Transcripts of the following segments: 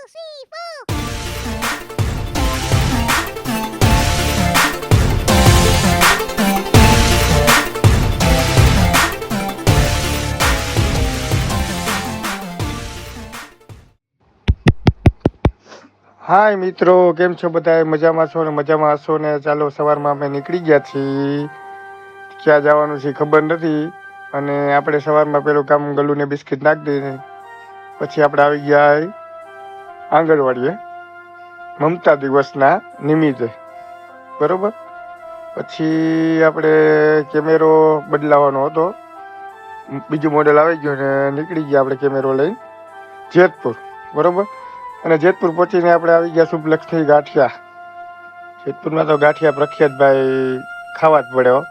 હાય મિત્રો, કેમ છો બધા મજામાં છો ને? મજામાં હશો ને? ચાલો, સવારમાં અમે નીકળી ગયા છીએ. ક્યાં જવાનું છે ખબર નથી. અને આપણે સવારમાં પેલું કામ ગલુને બિસ્કિટ નાખી દઈએ. પછી આપણે આવી ગયા આંગણવાડીએ મમતા દિવસના નિમિત્તે. બરોબર? પછી આપણે કેમેરો બદલાવાનો હતો. બીજું મોડેલ આવી ગયું ને નીકળી ગયા આપણે કેમેરો લઈને. જેતપુર. બરોબર? અને જેતપુર પહોંચીને આપણે આવી ગયા શુભલક્ષ્મી ગાંઠિયા. જેતપુરમાં તો ગાંઠિયા પ્રખ્યાત ભાઈ ખાવા જ પડ્યો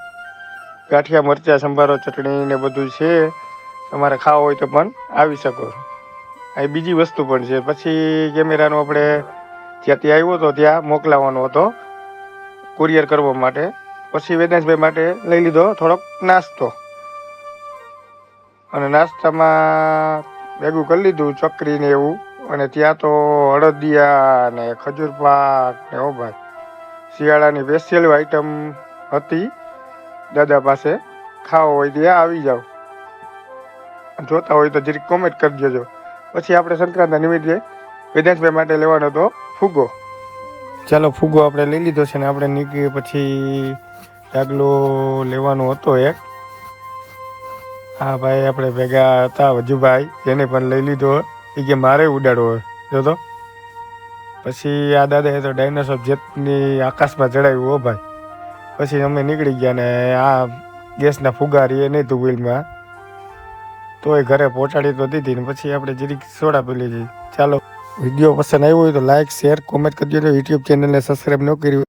ગાંઠિયા, મરચાં, સંભારો, ચટણી ને બધું છે. તમારે ખાવા હોય તો પણ આવી શકો અહીં બીજી વસ્તુ પણ છે. પછી કેમેરાનો આપણે જ્યાંથી આવ્યો હતો ત્યાં મોકલાવવાનો હતો કુરિયર કરવા માટે. પછી વેદાંશભાઈ માટે લઈ લીધો થોડોક નાસ્તો. અને નાસ્તામાં ભેગું કરી લીધું ચકરી ને એવું. અને ત્યાં તો હળદિયા ને ખજૂર પાક ને ઓ ભાઈ. શિયાળાની સ્પેશિયલ આઈટમ હતી. દાદા પાસે. ખાવો હોય ત્યાં આવી જાઓ. જોતા હોય તો જરીક કોમેન્ટ કરી દેજો. પછી આપણે સંક્રાંતના નિમિત્તે વેદાંશભાઈ માટે લેવાનો હતો ફુગ્ગો. ચાલો, ફુગ્ગો આપણે લઈ લીધો છે ને આપણે નીકળી પછી ડાગલો લેવાનો હતો એક. હા ભાઈ, આપણે ભેગા હતા વજુભાઈ એને પણ લઈ લીધો. એ કે મારે ઉડાડવો જો તો. પછી આ દાદાએ તો ડાયનોસોર જેટની આકાશમાં ચડાવ્યું હો ભાઈ. પછી અમે નીકળી ગયા ને આ ગેસના ફુગારી એ નહીં તું વ્હીલમાં તોય ઘરે પહોંચાડી તો દીધી ને પછી આપણે જરીક સોડા પી લીધી ચાલો, વીડિયો પસંદ આવ્યો હોય તો લાઇક શેર કોમેન્ટ કરજો યુટ્યુબ ચેનલને સબસ્ક્રાઈબ ન કર્યું